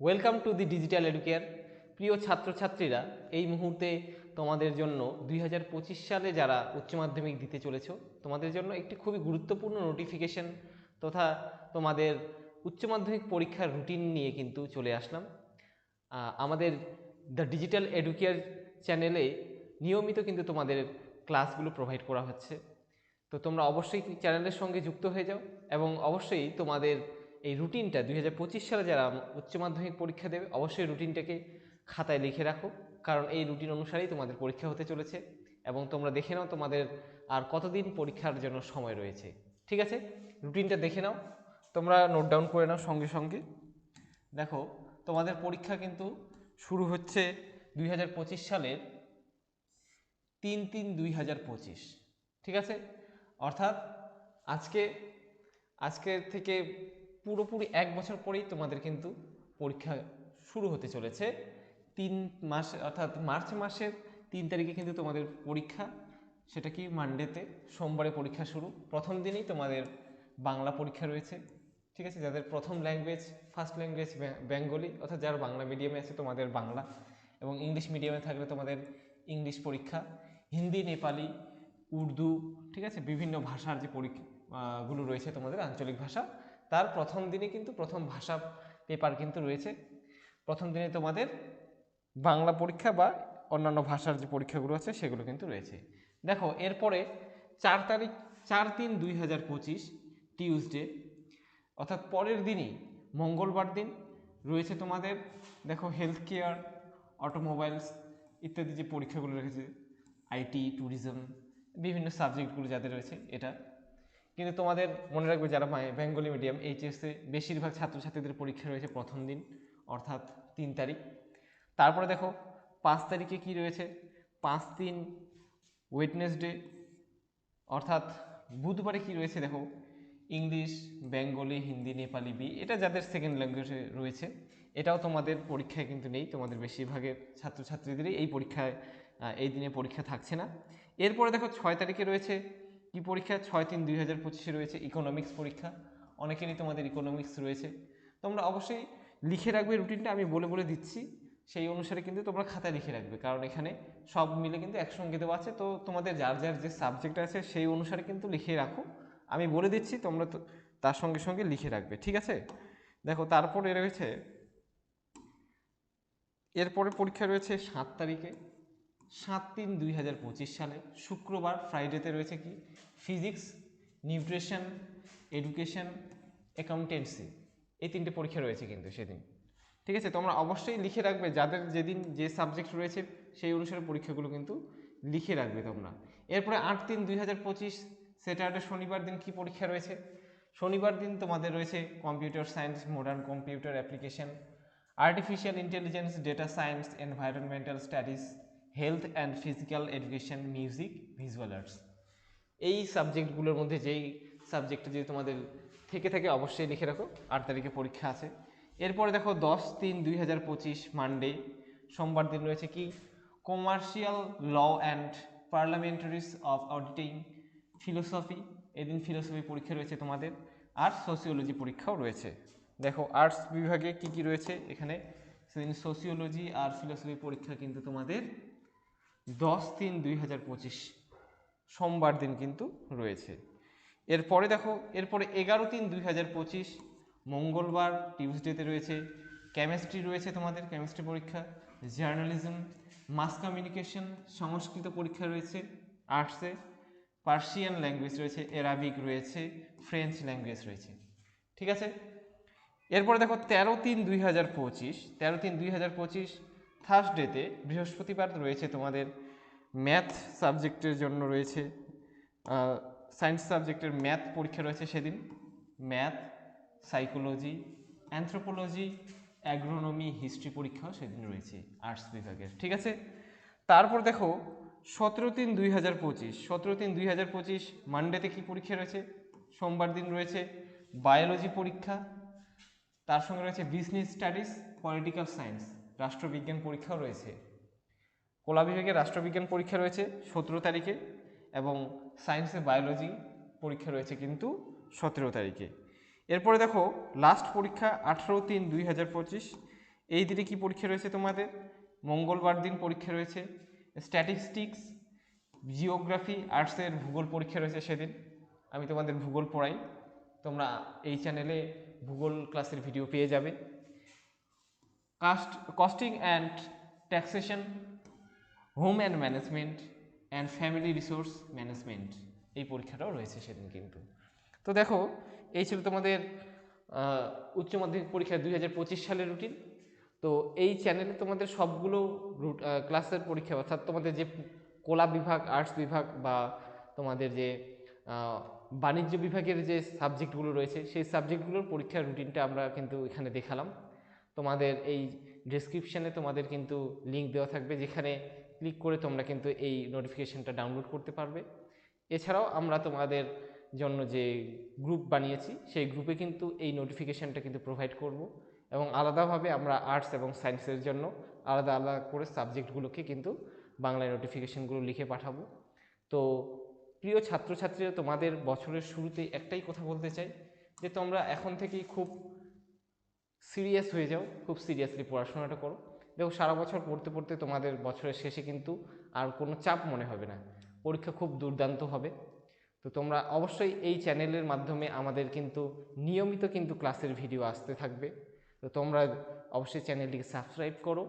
Welcome to the digital Educare প্রিয় ছাত্রছাত্রীরা, এই মুহূর্তে তোমাদের জন্য দুই হাজার পঁচিশ সালে যারা উচ্চ মাধ্যমিক দিতে চলেছ, তোমাদের জন্য একটি খুবই গুরুত্বপূর্ণ নোটিফিকেশন তথা তোমাদের উচ্চ মাধ্যমিক পরীক্ষার রুটিন নিয়ে কিন্তু চলে আসলাম। আমাদের দ্য ডিজিটাল এডুকেয়ার চ্যানেলে নিয়মিত কিন্তু তোমাদের ক্লাসগুলো প্রোভাইড করা হচ্ছে। তো তোমরা অবশ্যই চ্যানেলের সঙ্গে যুক্ত হয়ে যাও এবং অবশ্যই তোমাদের এই রুটিনটা দুই হাজার পঁচিশ সালে যারা উচ্চ মাধ্যমিক পরীক্ষা দেবে, অবশ্যই রুটিনটাকে খাতায় লিখে রাখো। কারণ এই রুটিন অনুসারেই তোমাদের পরীক্ষা হতে চলেছে এবং তোমরা দেখে নাও তোমাদের আর কতদিন পরীক্ষার জন্য সময় রয়েছে। ঠিক আছে? রুটিনটা দেখে নাও। তোমরা নোট ডাউন করে নাও সঙ্গে সঙ্গে। দেখো, তোমাদের পরীক্ষা কিন্তু শুরু হচ্ছে দুই হাজার পঁচিশ সালের তিন তিন দুই ঠিক আছে? অর্থাৎ আজকে, আজকের থেকে পুরোপুরি এক বছর পরেই তোমাদের কিন্তু পরীক্ষা শুরু হতে চলেছে। তিন মাস অর্থাৎ মার্চ মাসের তিন তারিখে কিন্তু তোমাদের পরীক্ষা সেটা কি মানডেতে সোমবারে পরীক্ষা শুরু। প্রথম দিনেই তোমাদের বাংলা পরীক্ষা রয়েছে। ঠিক আছে? যাদের প্রথম ল্যাঙ্গুয়েজ ফার্স্ট ল্যাঙ্গুয়েজ বেঙ্গলি অর্থাৎ যারা বাংলা মিডিয়ামে আছে তোমাদের বাংলা এবং ইংলিশ মিডিয়ামে থাকলে তোমাদের ইংলিশ পরীক্ষা হিন্দি নেপালি উর্দু ঠিক আছে? বিভিন্ন ভাষার যে পরীক্ষা আহ, গুলো রয়েছে তোমাদের আঞ্চলিক ভাষা। তার প্রথম দিনে কিন্তু প্রথম ভাষা পেপার কিন্তু রয়েছে। প্রথম দিনে তোমাদের বাংলা পরীক্ষা বা অন্যান্য ভাষার যে পরীক্ষাগুলো আছে সেগুলো কিন্তু রয়েছে। দেখো, এরপরে চার তারিখ, চার তিন দুই হাজার পঁচিশ টিউসডে অর্থাৎ পরের দিনই মঙ্গলবার দিন রয়েছে তোমাদের, দেখো হেলথ কেয়ার অটোমোবাইলস ইত্যাদি যে পরীক্ষাগুলো রয়েছে আইটি ট্যুরিজম বিভিন্ন সাবজেক্টগুলো যাদের রয়েছে, এটা কিন্তু তোমাদের মনে রাখবে যারা বেঙ্গলি মিডিয়াম এইচএসে বেশিরভাগ ছাত্রছাত্রীদের পরীক্ষা রয়েছে প্রথম দিন, অর্থাৎ তিন তারিখ। তারপরে দেখো, পাঁচ তারিখে কি রয়েছে? পাঁচ দিন ওয়েটনেসডে অর্থাৎ বুধবারে কি রয়েছে দেখো? ইংলিশ, বেঙ্গলি, হিন্দি, নেপালি, বি, এটা যাদের সেকেন্ড ল্যাঙ্গুয়েজে রয়েছে, এটাও তোমাদের পরীক্ষায় কিন্তু নেই, তোমাদের বেশিরভাগের ছাত্রছাত্রীদেরই এই পরীক্ষায় এই দিনে পরীক্ষা থাকছে না। এরপরে দেখো, ছয় তারিখে রয়েছে কি পরীক্ষা? ছয় তিন দুই হাজার পঁচিশে রয়েছে ইকোনমিক্স পরীক্ষা। অনেকেরই তোমাদের ইকোনমিক্স রয়েছে। তোমরা অবশ্যই লিখে রাখবে রুটিনটা আমি বলে বলে দিচ্ছি। সেই অনুসারে কিন্তু তোমরা খাতায় লিখে রাখবে। কারণ এখানে সব মিলে কিন্তু একসঙ্গে দেওয়া আছে। তো তোমাদের যার যার যে সাবজেক্ট আছে, সেই অনুসারে কিন্তু লিখে রাখো। আমি বলে দিচ্ছি, তোমরা তো তার সঙ্গে সঙ্গে লিখে রাখবে। ঠিক আছে? দেখো, তারপরে রয়েছে, এরপরে পরীক্ষা রয়েছে সাত তারিখে। সাত তিন দুই হাজার পঁচিশ সালে শুক্রবার ফ্রাইডেতে রয়েছে কি? ফিজিক্স নিউট্রিশন এডুকেশন অ্যাকাউন্টেন্সি এই তিনটে পরীক্ষা রয়েছে কিন্তু সেদিন। ঠিক আছে? তোমরা অবশ্যই লিখে রাখবে। যাদের যেদিন যে সাবজেক্ট রয়েছে, সেই অনুসারে পরীক্ষাগুলো কিন্তু লিখে রাখবে তোমরা। এরপরে আট তিন দুই হাজার পঁচিশ স্যাটারডে শনিবার দিন কি পরীক্ষা রয়েছে? শনিবার দিন তোমাদের রয়েছে computer science modern computer application artificial intelligence data science environmental studies health and physical education music visual arts এই সাবজেক্টগুলোর মধ্যে যেই সাবজেক্টটা যদি তোমাদের থেকে থাকে, অবশ্যই লিখে রাখো। আট তারিখে পরীক্ষা আছে। এরপরে দেখো, দশ তিন দুই হাজার পঁচিশ মানডে সোমবার দিন রয়েছে কি? Commercial law and parliamentary of auditing philosophy এদিন ফিলোসফি পরীক্ষা রয়েছে তোমাদের। আর সোসিওলজি পরীক্ষাও রয়েছে। দেখো আর্টস বিভাগে কি কি রয়েছে এখানে? সেদিন সোসিওলজি আর ফিলোসফি পরীক্ষা কিন্তু তোমাদের দশ তিন দুই হাজার পঁচিশ সোমবার দিন কিন্তু রয়েছে। এরপরে দেখো, এরপরে এগারো তিন দুই হাজার পঁচিশ মঙ্গলবার টিউসডেতে রয়েছে, কেমিস্ট্রি রয়েছে তোমাদের, কেমিস্ট্রি পরীক্ষা, জার্নালিজম, মাস কমিউনিকেশন, সংস্কৃত পরীক্ষা রয়েছে, আর্টসে, পার্সিয়ান ল্যাঙ্গুয়েজ রয়েছে অ্যারাবিক রয়েছে, ফ্রেঞ্চ ল্যাঙ্গুয়েজ রয়েছে, ঠিক আছে? এরপরে দেখো তেরো তিন দুই হাজার পঁচিশ, তেরো তিন দুই হাজার পঁচিশ থার্সডেতে বৃহস্পতিবার রয়েছে তোমাদের ম্যাথ সাবজেক্টের জন্য রয়েছে সায়েন্স সাবজেক্টের ম্যাথ পরীক্ষা রয়েছে সেদিন। Math psychology anthropology agronomy history পরীক্ষাও সেদিন রয়েছে আর্টস বিভাগের, ঠিক আছে? তারপর দেখো, সতেরো তিন দুই হাজার পঁচিশ, সতেরো তিন দুই হাজার পঁচিশ মানডেতে কী পরীক্ষা রয়েছে? সোমবার দিন রয়েছে বায়োলজি পরীক্ষা, তার সঙ্গে রয়েছে বিজনেস স্টাডিজ পলিটিক্যাল সায়েন্স রাষ্ট্রবিজ্ঞান পরীক্ষাও রয়েছে। কলা বিভাগে রাষ্ট্রবিজ্ঞান পরীক্ষা রয়েছে সতেরো তারিখে এবং সায়েন্সে বায়োলজি পরীক্ষা রয়েছে কিন্তু সতেরো তারিখে। এরপরে দেখো লাস্ট পরীক্ষা আঠেরো তিন দুই হাজার পঁচিশ। এই দিনে কী পরীক্ষা রয়েছে তোমাদের? মঙ্গলবার দিন পরীক্ষা রয়েছে। স্ট্যাটিস্টিক্স জিওগ্রাফি আর্টসের ভূগোল পরীক্ষা রয়েছে সেদিন। আমি তোমাদের ভূগোল পড়াই। তোমরা এই চ্যানেলে ভূগোল ক্লাসের ভিডিও পেয়ে যাবে। Cost costing and taxation home and management and family resource management এই পরীক্ষাটাও রয়েছে সেদিন কিন্তু। তো দেখো, এই ছিল তোমাদের উচ্চ মাধ্যমিক পরীক্ষা দুই হাজার পঁচিশ সালের রুটিন তো এই চ্যানেলে তোমাদের সবগুলো রুট ক্লাসের পরীক্ষা, অর্থাৎ তোমাদের যে কলা বিভাগ আর্টস বিভাগ বা তোমাদের যে বাণিজ্য বিভাগের যে সাবজেক্টগুলো রয়েছে, সেই সাবজেক্টগুলোর পরীক্ষার রুটিনটা আমরা কিন্তু এখানে দেখালাম। তোমাদের এই ডেসক্রিপশানে তোমাদের কিন্তু লিঙ্ক দেওয়া থাকবে, যেখানে ক্লিক করে তোমরা কিন্তু এই নোটিফিকেশানটা ডাউনলোড করতে পারবে। এছাড়াও আমরা তোমাদের জন্য যে গ্রুপ বানিয়েছি, সেই গ্রুপে কিন্তু এই নোটিফিকেশানটা কিন্তু প্রোভাইড করব এবং আলাদাভাবে আমরা আর্টস এবং সায়েন্সের জন্য আলাদা আলাদা করে সাবজেক্টগুলোকে কিন্তু বাংলায় নোটিফিকেশানগুলো লিখে পাঠাবো। তো প্রিয় ছাত্রছাত্রীরা, তোমাদের বছরের শুরুতে একটাই কথা বলতে চাই, যে তোমরা এখন থেকেই খুব সিরিয়াস হয়ে যাও, খুব সিরিয়াসলি পড়াশোনাটা করো। দেখো, সারা বছর পড়তে পড়তে তোমাদের বছরের শেষে কিন্তু আর কোনো চাপ মনে হবে না। পরীক্ষা খুব দুর্দান্ত হবে। তো তোমরা অবশ্যই এই চ্যানেলের মাধ্যমে আমাদের কিন্তু নিয়মিত কিন্তু ক্লাসের ভিডিও আসতে থাকবে। তো তোমরা অবশ্যই চ্যানেলটিকে সাবস্ক্রাইব করো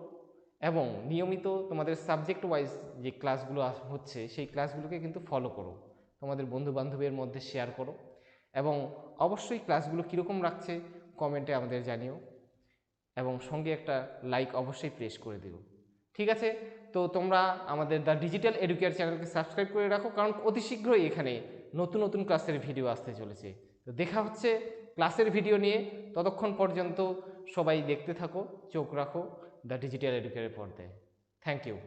এবং নিয়মিত তোমাদের সাবজেক্ট ওয়াইজ যে ক্লাসগুলো হচ্ছে, সেই ক্লাসগুলোকে কিন্তু ফলো করো। তোমাদের বন্ধু বান্ধবের মধ্যে শেয়ার করো এবং অবশ্যই ক্লাসগুলো কীরকম রাখছে কমেন্টে আমাদের জানিও। এবং সঙ্গে একটা লাইক অবশ্যই প্রেস করে দিও। ঠিক আছে? তো তোমরা আমাদের দ্য ডিজিটাল এডুকেয়ার চ্যানেলকে সাবস্ক্রাইব করে রাখো, কারণ অতি শীঘ্রই এখানে নতুন নতুন ক্লাসের ভিডিও আসতে চলেছে। তো দেখা হচ্ছে ক্লাসের ভিডিও নিয়ে। ততক্ষণ পর্যন্ত সবাই দেখতে থাকো, চোখ রাখো দ্য ডিজিটাল এডুকেয়ারের পর্দায়। Thank you